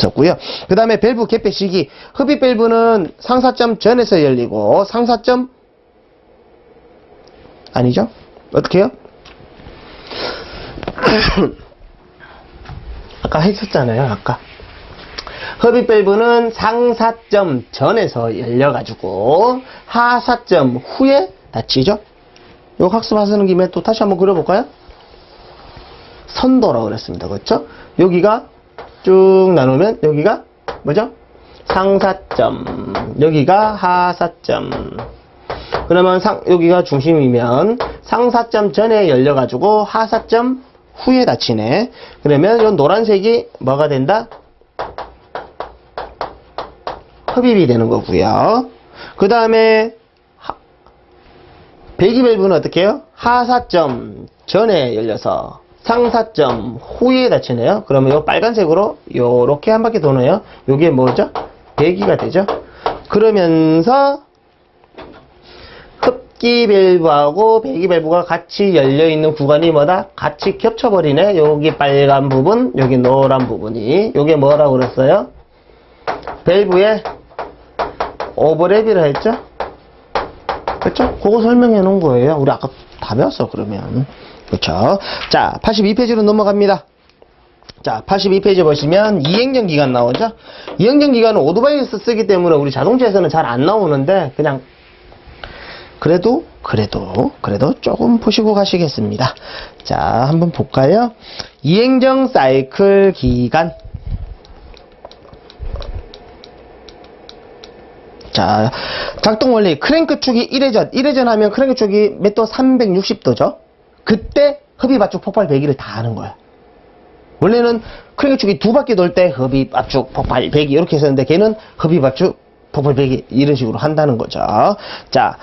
있었고요. 그 다음에 밸브 개폐 시기. 흡입 밸브는 상사점 전에서 열리고 상사점 아니죠? 어떻게 해요? 아까 했었잖아요, 아까. 흡입 밸브는 상사점 전에서 열려가지고 하사점 후에 닫히죠? 요 학습하시는 김에 또 다시 한번 그려볼까요? 선도라고 그랬습니다. 그렇죠? 여기가 쭉 나누면 여기가 뭐죠? 상사점 여기가 하사점 그러면 상, 여기가 중심이면 상사점 전에 열려가지고 하사점 후에 닫히네. 그러면 이 노란색이 뭐가 된다? 흡입이 되는 거고요. 그 다음에 배기밸브는 어떻게 해요? 하사점 전에 열려서 상사점 후에 닫히네요. 그러면 이 빨간색으로 요렇게 한 바퀴 도네요. 요게 뭐죠? 배기가 되죠. 그러면서 흡기 밸브하고 배기 밸브가 같이 열려 있는 구간이 뭐다? 같이 겹쳐 버리네. 여기 빨간 부분, 여기 노란 부분이. 요게 뭐라고 그랬어요? 밸브의 오버랩이라 했죠? 그렇죠? 그거 설명해 놓은 거예요. 우리 아까 다 배웠어, 그러면. 그렇죠? 자, 82페이지로 넘어갑니다. 자, 82페이지 보시면 이행전 기간 나오죠? 이행전 기간은 오토바이에서 쓰기 때문에 우리 자동차에서는 잘 안 나오는데 그냥 그래도 그래도 그래도 조금 보시고 가시겠습니다. 자, 한번 볼까요? 이행정 사이클 기간 자, 작동 원리 크랭크 축이 1회전, 1회전 하면 크랭크 축이 몇 도? 360도죠. 그때 흡입 압축 폭발 배기를 다 하는 거야. 원래는 크랭크 축이 두 바퀴 돌 때 흡입 압축 폭발 배기 이렇게 했었는데 걔는 흡입 압축 폭발 배기 이런 식으로 한다는 거죠. 자,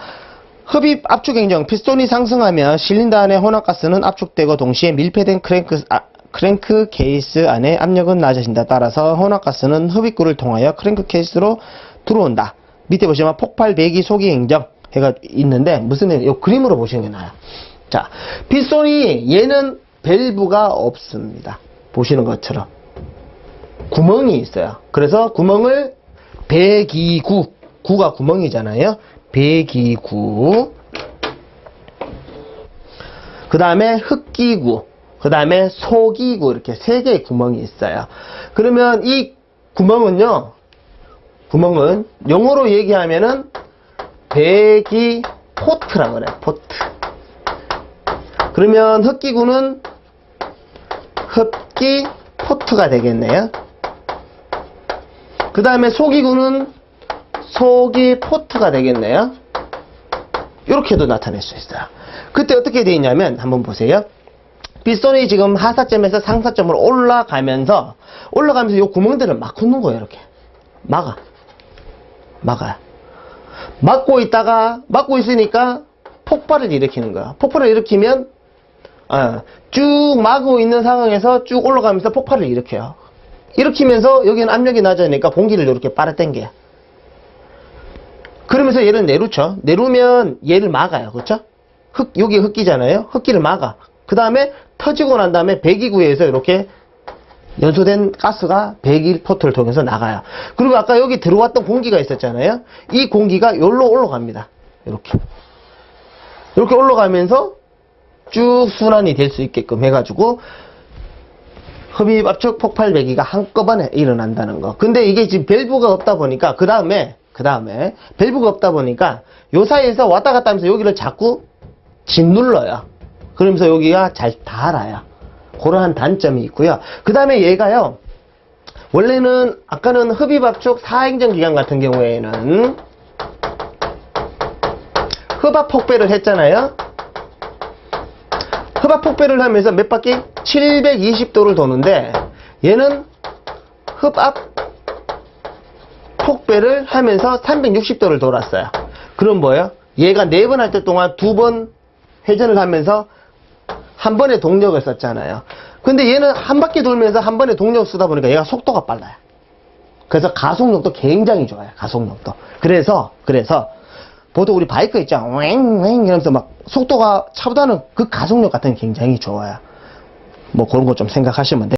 흡입 압축 행정 피스톤이 상승하면 실린더 안에 혼합가스는 압축되고 동시에 밀폐된 크랭크 아, 크랭크 케이스 안에 압력은 낮아진다. 따라서 혼합가스는 흡입구를 통하여 크랭크 케이스로 들어온다. 밑에 보시면 폭발 배기 소기 행정 해가 있는데 무슨 이 그림으로 보시는 게 나아요. 자, 피스톤이 얘는 밸브가 없습니다. 보시는 것처럼 구멍이 있어요. 그래서 구멍을 배기구 구가 구멍이잖아요. 배기구 그 다음에 흡기구 그 다음에 소기구 이렇게 세 개의 구멍이 있어요. 그러면 이 구멍은요 구멍은 영어로 얘기하면은 배기 포트라 그래 포트. 그러면 흡기구는 흡기 포트가 되겠네요. 그 다음에 소기구는 소기 포트가 되겠네요. 이렇게도 나타낼 수 있어요. 그때 어떻게 되어 있냐면 한번 보세요. 빗손이 지금 하사점에서 상사점으로 올라가면서 올라가면서 이 구멍들을 막 굽는 거예요 이렇게. 막아 막아요. 막고 있다가 막고 있으니까 폭발을 일으키는 거야. 폭발을 일으키면 어, 쭉 막고 있는 상황에서 쭉 올라가면서 폭발을 일으켜요. 일으키면서 여기는 압력이 낮으니까 공기를 이렇게 빨아당겨요. 그러면서 얘를 내루죠. 내루면 얘를 막아요. 그렇죠? 흙 여기 흙기잖아요. 흙기를 막아. 그 다음에 터지고 난 다음에 배기구에서 이렇게 연소된 가스가 배기 포트를 통해서 나가요. 그리고 아까 여기 들어왔던 공기가 있었잖아요. 이 공기가 여기로 올라갑니다. 이렇게. 이렇게 올라가면서 쭉 순환이 될 수 있게끔 해가지고 흡입 압축 폭발 배기가 한꺼번에 일어난다는 거. 근데 이게 지금 밸브가 없다 보니까 그 다음에 그 다음에 밸브가 없다 보니까 요 사이에서 왔다 갔다 하면서 여기를 자꾸 짓눌러요. 그러면서 여기가 잘 닳아요. 그러한 단점이 있고요. 그 다음에 얘가요. 원래는 아까는 흡입압축 사행정 기간 같은 경우에는 흡압 폭배를 했잖아요. 흡압 폭배를 하면서 몇 바퀴? 720도를 도는데 얘는 흡압 폭배를 하면서 360도를 돌았어요. 그럼 뭐예요? 얘가 네 번 할 때 동안 두 번 회전을 하면서 한 번에 동력을 썼잖아요. 근데 얘는 한 바퀴 돌면서 한 번에 동력을 쓰다 보니까 얘가 속도가 빨라요. 그래서 가속력도 굉장히 좋아요. 가속력도. 그래서 그래서 보통 우리 바이크 있죠. 왱왱 이러면서 막 속도가 차보다는 그 가속력 같은 게 굉장히 좋아요. 뭐 그런 거 좀 생각하시면 돼요.